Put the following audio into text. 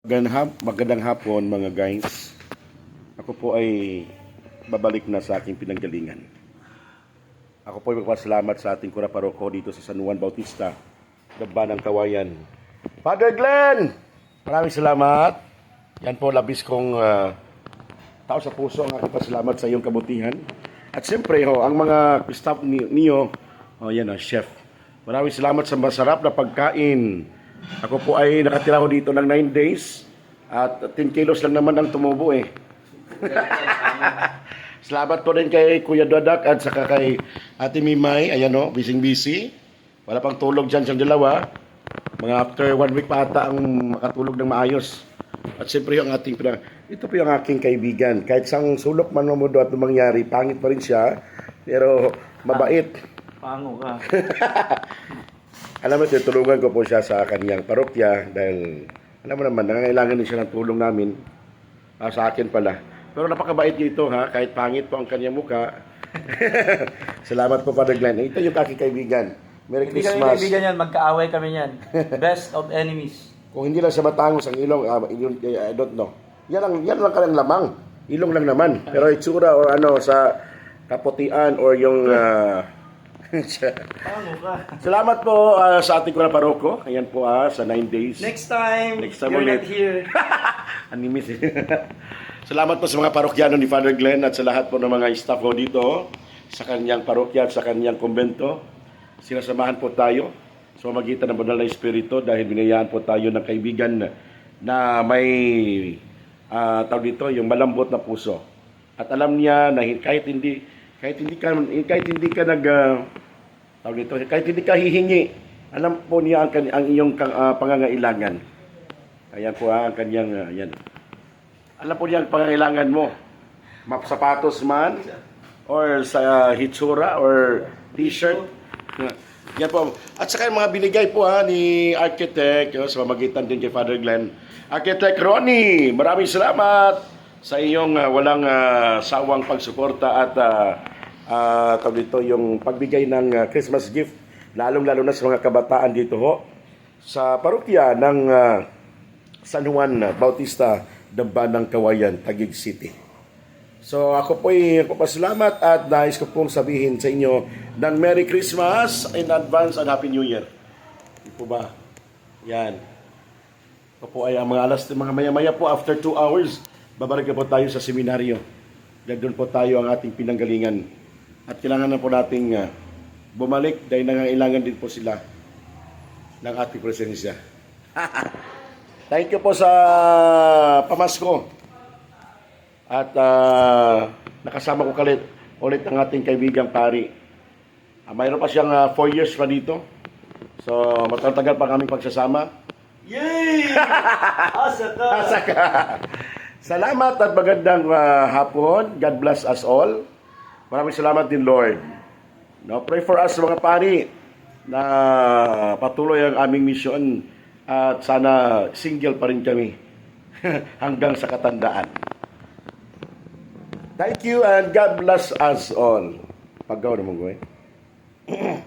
Magandang, magandang hapon mga guys. Ako po ay babalik na sa aking pinanggalingan. Ako po ay magpasalamat sa ating kuraparoko dito sa San Juan Bautista, Daba ng Kawayan. Father Glenn! Maraming salamat. Yan po labis kong ah, tao sa puso ang aking pasalamat sa iyong kabutihan. At siyempre, ho, ang mga staff ni- niyo, oh, yan, ah, chef. Maraming salamat sa masarap na pagkain. Ako po ay nakatira ko dito ng 9 days at 10 kilos lang naman ang tumubo eh. Salamat po rin kay Kuya Dadak at saka kay Ate Mimay. Ayan o, busy-busy. Wala pang tulog dyan sa dalawa. Mga after one week pa ata ang makatulog ng maayos. At siyempre yung ating pinang... Ito po yung aking kaibigan. Kahit sang sulok man mo at mangyari, pangit pa rin siya. Pero mabait. Pango ka. Alam mo, tutulungan ko po siya sa kanyang parokya dahil alam mo naman, nangangailangan din siya ng tulong namin ah, sa akin pala. Pero napakabait niyo ito ha, kahit pangit po ang kanyang muka. Salamat po Father Glenn. Ito yung aking kaibigan. Merry Hindi kami Christmas. kaibigan yan, magkaaway kami yan. Best of enemies. Kung hindi lang sa Batangos ang ilong, ah, ilong eh, I don't know. Yan lang, yan lang kanyang lamang. Ilong lang naman. Pero itsura or ano sa kaputian or yung ah. Salamat po ah, sa ating kuna paroko. Ayan po ah, sa 9 days. Next time, Next time you're ulit. not here. Animis eh. Salamat po sa mga parokyano ni Father Glenn at sa lahat po ng mga staff ko dito sa kanyang parokya at sa kanyang kumbento. Sinasamahan po tayo sa magitan ng banal na Espiritu dahil binayaan po tayo ng kaibigan na, may ah tawag dito, yung malambot na puso. At alam niya na kahit hindi kahit hindi ka kahit hindi ka nag ah, tawag dito, kahit hindi ka hihingi, alam po niya ang, ang iyong kang- ah, pangangailangan. Ayan po ah, ang kanyang, ah, ayan. Alam po niya ang pangangailangan mo. Map sapatos man, or sa hitsura, or t-shirt. Yan po. At saka yung mga binigay po ha, ni Architect, yun, sa pamagitan din kay Father Glenn. Architect Ronnie, maraming salamat sa iyong ah, walang ah, sawang pagsuporta at uh, tawag dito, yung pagbigay ng ah, Christmas gift, lalong-lalo na sa mga kabataan dito ho, sa parokya ng ah, San Juan Bautista, Dambanang Kawayan, Taguig City. So ako po ay nagpapasalamat at nais ko pong sabihin sa inyo ng Merry Christmas in advance and Happy New Year. Di po ba? Yan. Ako po ay ang mga alas, mga maya-maya po after 2 hours, babalik po tayo sa seminaryo. Doon po tayo ang ating pinanggalingan. At kailangan na po nating ah, bumalik dahil nangangailangan din po sila ng ating presensya. Thank you po sa pamasko. At ah, nakasama ko kalit ulit ang ating kaibigang pari. Ah, mayroon pa siyang 4 years pa dito. So, matatagal pa kaming pagsasama. Yay! Asa ka! Asa ka. Salamat at magandang ah, hapon. God bless us all. Maraming salamat din, Lord. No, pray for us mga pari na patuloy ang aming mission at sana single pa rin kami hanggang sa katandaan. Thank you and God bless us all. Paggaw naman ko eh.